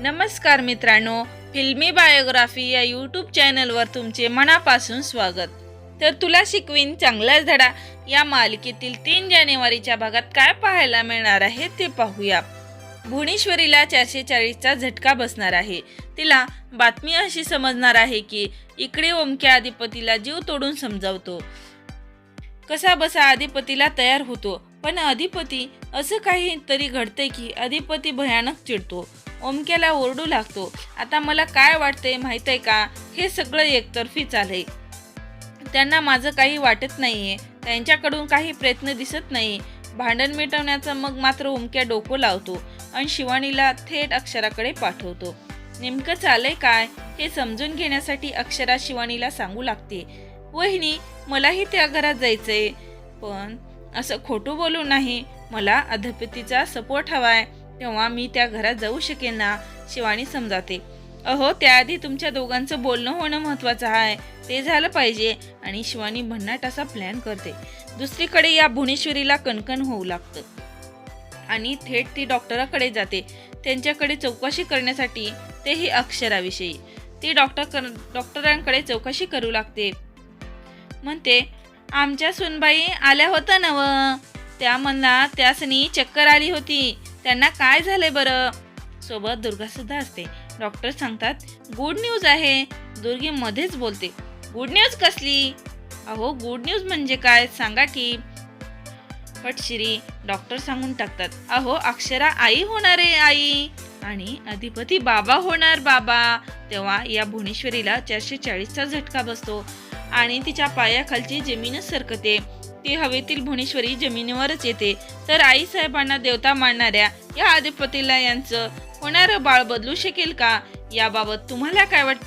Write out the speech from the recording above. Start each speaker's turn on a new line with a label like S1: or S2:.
S1: नमस्कार मित्रांनो फिल्मी बायोग्राफी या यूट्यूब चॅनलवर तुमचे मनापासून स्वागत. तर तुला शिकवीन चांगलाच धडा या मालिकेतील तीन जानेवारीच्या भागात काय पाहायला मिळणार आहे ते पाहूया. भुवनेश्वरीला चारशे चाळीसचा झटका बसणार आहे. तिला बातमी अशी समजणार आहे की इकडे ओमक्या अधिपतीला जीव तोडून समजावतो. कसा बसा अधिपतीला तयार होतो पण अधिपती असं काहीतरी घडतंय की अधिपती भयानक चिडतो. ओमक्याला ओरडू लागतो. आता मला काय वाटतंय माहीत आहे का? हे सगळं एकतर्फी आहे त्यांना माझं काही वाटत नाहीये. त्यांच्याकडून काही प्रयत्न दिसत नाही. भांडण मिटवण्याचं मग मात्र ओमक्या डोकं लावतो आणि शिवानीला थेट अक्षराकडे पाठवतो. नेमकं चालय काय? हे समजून घेण्यासाठी अक्षरा शिवानीला सांगू लागते. वहिनी मलाही त्या घरात जायचंय. पण असं खोटं बोलू नाही. मला अधपतीचा सपोर्ट हवाय. तेव्हा मी त्या घरात जाऊ शकेन ना शिवानी समजाते. अहो त्याआधी तुमच्या दोघांचं बोलणं होणं महत्वाचं आहे ते झालं पाहिजे आणि शिवानी भन्नाट असा प्लॅन करते. दुसरीकडे या भुवनेश्वरीला कणकण होऊ लागतं. आणि थेट ती डॉक्टराकडे जाते. त्यांच्याकडे चौकशी करण्यासाठी तेही अक्षराविषयी. ती डॉक्टर डॉक्टरांकडे चौकशी करू लागते. म्हणते आमच्या सुनबाई आल्या होत्या नव. त्या म्हणला त्यासनी चक्कर आली होती. त्यांना काय झालंय बरं? सोबत दुर्गा सुद्धा असते. डॉक्टर सांगतात गुड न्यूज आहे. दुर्गी मध्येच बोलते गुड न्यूज कसली? अहो गुड न्यूज म्हणजे काय? सांगा की. पटशिरी डॉक्टर सांगून टाकतात अहो अक्षरा आई होणार आहे आई. आणि अधिपती बाबा होणार बाबा. तेव्हा या भुवनेश्वरीला चारशे चाळीसचा झटका बसतो आणि तिच्या पायाखालची जमीनच सरकते. ती हवेतील भुवनेश्वरी जमिनीवरच येते. तर आई साहेबांना देवता मानणाऱ्या या अधिपतीला यांचं होणारं बाळ बदलू शकेल का? याबाबत तुम्हाला काय वाटतं